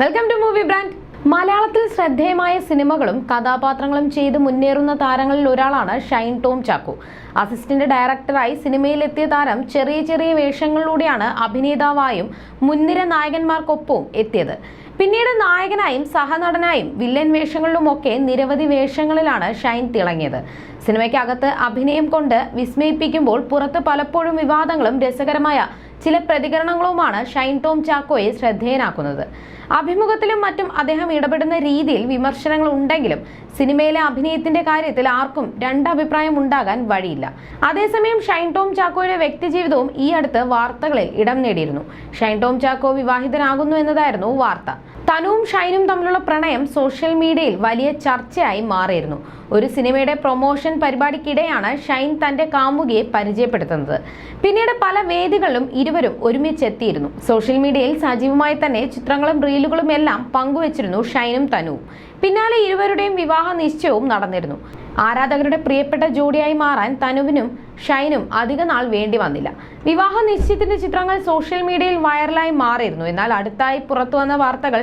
Welcome to movie brand മലയാളത്തിൽ ശ്രദ്ധേയമായ സിനിമകളും കഥാപാത്രങ്ങളും ചെയ്ത് മുന്നേറുന്ന താരങ്ങളിൽ ഒരാളാണ് ഷൈൻ ടോം ചാക്കു. അസിസ്റ്റന്റ് ഡയറക്ടറായി സിനിമയിലെത്തിയ താരം ചെറിയ ചെറിയ വേഷങ്ങളിലൂടെയാണ് അഭിനേതാവായും മുൻനിര നായകന്മാർക്കൊപ്പവും എത്തിയത്. പിന്നീട് നായകനായും സഹനടനായും വില്ലൻ വേഷങ്ങളിലുമൊക്കെ നിരവധി വേഷങ്ങളിലാണ് ഷൈൻ തിളങ്ങിയത്. സിനിമയ്ക്കകത്ത് അഭിനയം കൊണ്ട് വിസ്മയിപ്പിക്കുമ്പോൾ പുറത്ത് പലപ്പോഴും വിവാദങ്ങളും രസകരമായ ചില പ്രതികരണങ്ങളുമാണ് ഷൈൻ ടോം ചാക്കോയെ ശ്രദ്ധേയനാക്കുന്നത്. അഭിമുഖത്തിലും മറ്റും അദ്ദേഹം ഇടപെടുന്ന രീതിയിൽ വിമർശനങ്ങൾ ഉണ്ടെങ്കിലും സിനിമയിലെ അഭിനയത്തിന്റെ കാര്യത്തിൽ ആർക്കും രണ്ടഭിപ്രായം ഉണ്ടാകാൻ വഴിയില്ല. അതേസമയം ഷൈൻ ടോം ചാക്കോയുടെ വ്യക്തിജീവിതവും ഈ അടുത്ത് വാർത്തകളിൽ ഇടം നേടിയിരുന്നു. ഷൈൻ ടോം ചാക്കോ വിവാഹിതനാകുന്നു എന്നതായിരുന്നു വാർത്ത. തനുവും ഷൈനും തമ്മിലുള്ള പ്രണയം സോഷ്യൽ മീഡിയയിൽ വലിയ ചർച്ചയായി മാറിയിരുന്നു. ഒരു സിനിമയുടെ പ്രൊമോഷൻ പരിപാടിക്കിടെയാണ് ഷൈൻ തന്റെ കാമുകിയെ പരിചയപ്പെടുത്തുന്നത്. പിന്നീട് പല വേദികളിലും ഇരുവരും ഒരുമിച്ചെത്തിയിരുന്നു. സോഷ്യൽ മീഡിയയിൽ സജീവമായി തന്നെ ചിത്രങ്ങളും റീലുകളും എല്ലാം പങ്കുവച്ചിരുന്നു ഷൈനും തനുവും. പിന്നാലെ ഇരുവരുടെയും വിവാഹ നിശ്ചയവും നടന്നിരുന്നു. ആരാധകരുടെ പ്രിയപ്പെട്ട ജോഡിയായി മാറാൻ തനുവിനും ഷൈനും അധിക നാൾ വേണ്ടി വന്നില്ല. വിവാഹ നിശ്ചയത്തിന്റെ ചിത്രങ്ങൾ സോഷ്യൽ മീഡിയയിൽ വൈറലായി മാറിയിരുന്നു. എന്നാൽ അടുത്തായി പുറത്തു വന്ന വാർത്തകൾ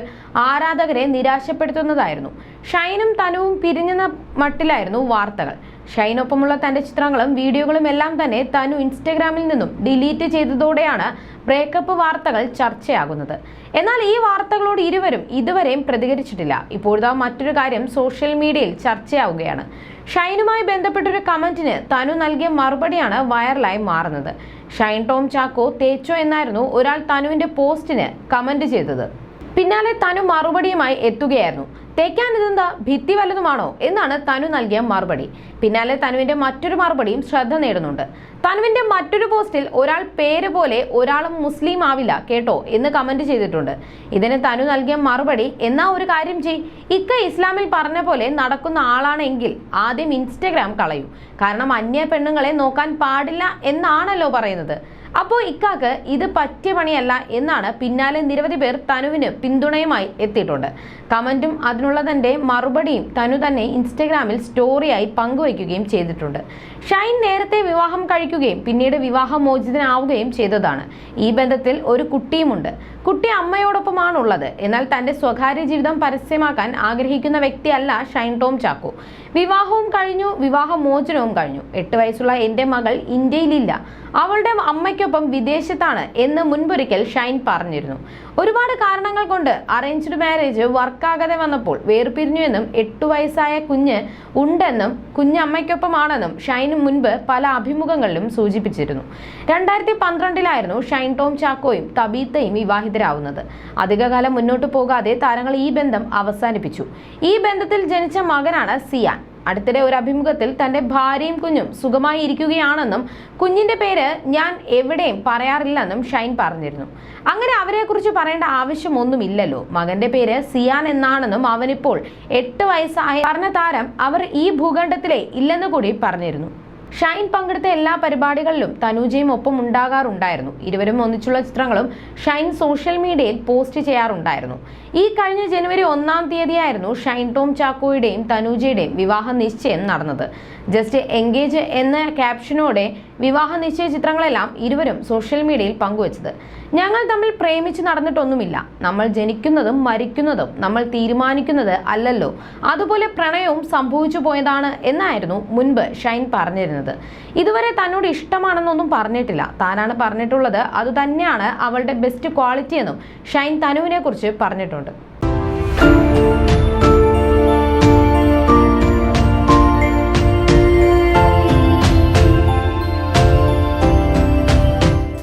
ആരാധകരെ നിരാശപ്പെടുത്തുന്നതായിരുന്നു. ഷൈനും തനുവും പിരിഞ്ഞെന്ന മട്ടിലായിരുന്നു വാർത്തകൾ. ഷൈനൊപ്പമുള്ള തന്റെ ചിത്രങ്ങളും വീഡിയോകളും എല്ലാം തന്നെ തനു ഇൻസ്റ്റഗ്രാമിൽ നിന്നും ഡിലീറ്റ് ചെയ്തതോടെയാണ് ബ്രേക്കപ്പ് വാർത്തകൾ ചർച്ചയാകുന്നത്. എന്നാൽ ഈ വാർത്തകളോട് ഇരുവരും ഇതുവരെയും പ്രതികരിച്ചിട്ടില്ല. ഇപ്പോഴത്തെ മറ്റൊരു കാര്യം സോഷ്യൽ മീഡിയയിൽ ചർച്ചയാവുകയാണ്. ഷൈനുമായി ബന്ധപ്പെട്ടൊരു കമന്റിന് തനു നൽകിയ മറുപടിയാണ് വൈറലായി മാറുന്നത്. ഷൈൻ ടോം ചാക്കോ തേച്ചോ എന്നായിരുന്നു ഒരാൾ തനുവിന്റെ പോസ്റ്റിന് കമന്റ് ചെയ്തത്. പിന്നാലെ തനു മറുപടിയുമായി എത്തുകയായിരുന്നു. തേക്കാൻ ഇതെന്താ ഭിത്തി വല്ലതുമാണോ എന്നാണ് തനു നൽകിയ മറുപടി. പിന്നാലെ തനുവിന്റെ മറ്റൊരു മറുപടിയും ശ്രദ്ധ നേടുന്നുണ്ട്. തനുവിന്റെ മറ്റൊരു പോസ്റ്റിൽ ഒരാൾ പേര് പോലെ ഒരാളും മുസ്ലിം ആവില്ല കേട്ടോ എന്ന് കമന്റ് ചെയ്തിട്ടുണ്ട്. ഇതിന് തനു നൽകിയ മറുപടി എന്നാ ഒരു കാര്യം ചെയ് ഇക്ക ഇസ്ലാമിൽ പറഞ്ഞ പോലെ നടക്കുന്ന ആളാണെങ്കിൽ ആദ്യം ഇൻസ്റ്റഗ്രാം കളയൂ. കാരണം അന്യ പെണ്ണുങ്ങളെ നോക്കാൻ പാടില്ല എന്നാണല്ലോ പറയുന്നത്. അപ്പോൾ ഇക്കാക്ക് ഇത് പറ്റിയ പണിയല്ല എന്നാണ് പിന്നാലെ നിരവധി പേർ തനുവിന് പിന്തുണയുമായി എത്തിയിട്ടുണ്ട്. കമന്റും അതിനുള്ള തന്റെ മറുപടിയും തനു തന്നെ ഇൻസ്റ്റഗ്രാമിൽ സ്റ്റോറിയായി പങ്കുവയ്ക്കുകയും ചെയ്തിട്ടുണ്ട്. ഷൈൻ നേരത്തെ വിവാഹം കഴിക്കുകയും പിന്നീട് വിവാഹമോചിതനാവുകയും ചെയ്തതാണ്. ഈ ബന്ധത്തിൽ ഒരു കുട്ടിയുമുണ്ട്. കുട്ടി അമ്മയോടൊപ്പമാണുള്ളത്. എന്നാൽ തന്റെ സ്വകാര്യ ജീവിതം പരസ്യമാക്കാൻ ആഗ്രഹിക്കുന്ന വ്യക്തിയല്ല ഷൈൻ ടോം ചാക്കോ. വിവാഹവും കഴിഞ്ഞു വിവാഹമോചനവും കഴിഞ്ഞു. എട്ട് വയസ്സുള്ള എന്റെ മകൾ ഇന്ത്യയിലില്ല. അവളുടെ അമ്മയ്ക്കൊപ്പം വിദേശത്താണ് എന്ന് മുൻപൊരിക്കൽ ഷൈൻ പറഞ്ഞിരുന്നു. ഒരുപാട് കാരണങ്ങൾ കൊണ്ട് അറേഞ്ച്ഡ് മാരേജ് വർക്കാകാതെ വന്നപ്പോൾ വേർപിരിഞ്ഞുവെന്നും എട്ടു വയസ്സായ കുഞ്ഞ് ഉണ്ടെന്നും കുഞ്ഞ് കുഞ്ഞമ്മയ്ക്കൊപ്പമാണെന്നും ഷൈൻ മുൻപ് പല അഭിമുഖങ്ങളിലും സൂചിപ്പിച്ചിരുന്നു. രണ്ടായിരത്തി പന്ത്രണ്ടിലായിരുന്നു ഷൈൻ ടോം ചാക്കോയും തബീത്തയും വിവാഹിതരാവുന്നത്. അധികകാലം മുന്നോട്ട് പോകാതെ താരങ്ങൾ ഈ ബന്ധം അവസാനിപ്പിച്ചു. ഈ ബന്ധത്തിൽ ജനിച്ച മകനാണ് സിയാൻ. അടുത്തിടെ ഒരു അഭിമുഖത്തിൽ തന്റെ ഭാര്യയും കുഞ്ഞും സുഖമായി ഇരിക്കുകയാണെന്നും കുഞ്ഞിന്റെ പേര് ഞാൻ എവിടെയും പറയാറില്ലെന്നും ഷൈൻ പറഞ്ഞിരുന്നു. അങ്ങനെ അവരെക്കുറിച്ച് പറയേണ്ട ആവശ്യമൊന്നുമില്ലല്ലോ. മകന്റെ പേര് സിയാൻ എന്നാണെന്നും അവനിപ്പോൾ എട്ട് വയസ്സായ പറഞ്ഞ താരം അവർ ഈ ഭൂഖണ്ഡത്തിലെ ഇല്ലെന്നു കൂടി പറഞ്ഞിരുന്നു. ഷൈൻ പങ്കെടുത്ത എല്ലാ പരിപാടികളിലും തനൂജയും ഒപ്പം ഉണ്ടാകാറുണ്ടായിരുന്നു. ഇരുവരും ഒന്നിച്ചുള്ള ചിത്രങ്ങളും ഷൈൻ സോഷ്യൽ മീഡിയയിൽ പോസ്റ്റ് ചെയ്യാറുണ്ടായിരുന്നു. ഈ കഴിഞ്ഞ ജനുവരി ഒന്നാം തീയതിയായിരുന്നു ഷൈൻ ടോം ചാക്കോയുടെയും തനൂജയുടെയും വിവാഹ നിശ്ചയം നടന്നത്. ജസ്റ്റ് എൻഗേജ് എന്ന ക്യാപ്ഷനോടെ വിവാഹ നിശ്ചയ ചിത്രങ്ങളെല്ലാം ഇരുവരും സോഷ്യൽ മീഡിയയിൽ പങ്കുവച്ചത്. ഞങ്ങൾ തമ്മിൽ പ്രേമിച്ച് നടന്നിട്ടൊന്നുമില്ല. നമ്മൾ ജനിക്കുന്നതും മരിക്കുന്നതും നമ്മൾ തീരുമാനിക്കുന്നത് അല്ലല്ലോ. അതുപോലെ പ്രണയവും സംഭവിച്ചു പോയതാണ് എന്നായിരുന്നു മുൻപ് ഷൈൻ പറഞ്ഞിരുന്നത്. ഇതുവരെ തന്നോട് ഇഷ്ടമാണെന്നൊന്നും പറഞ്ഞിട്ടില്ല. താനാണ് പറഞ്ഞിട്ടുള്ളത്. അതുതന്നെയാണ് അവളുടെ ബെസ്റ്റ് ക്വാളിറ്റി എന്നും ഷൈൻ തനുവിനെ കുറിച്ച് പറഞ്ഞിട്ടുണ്ട്.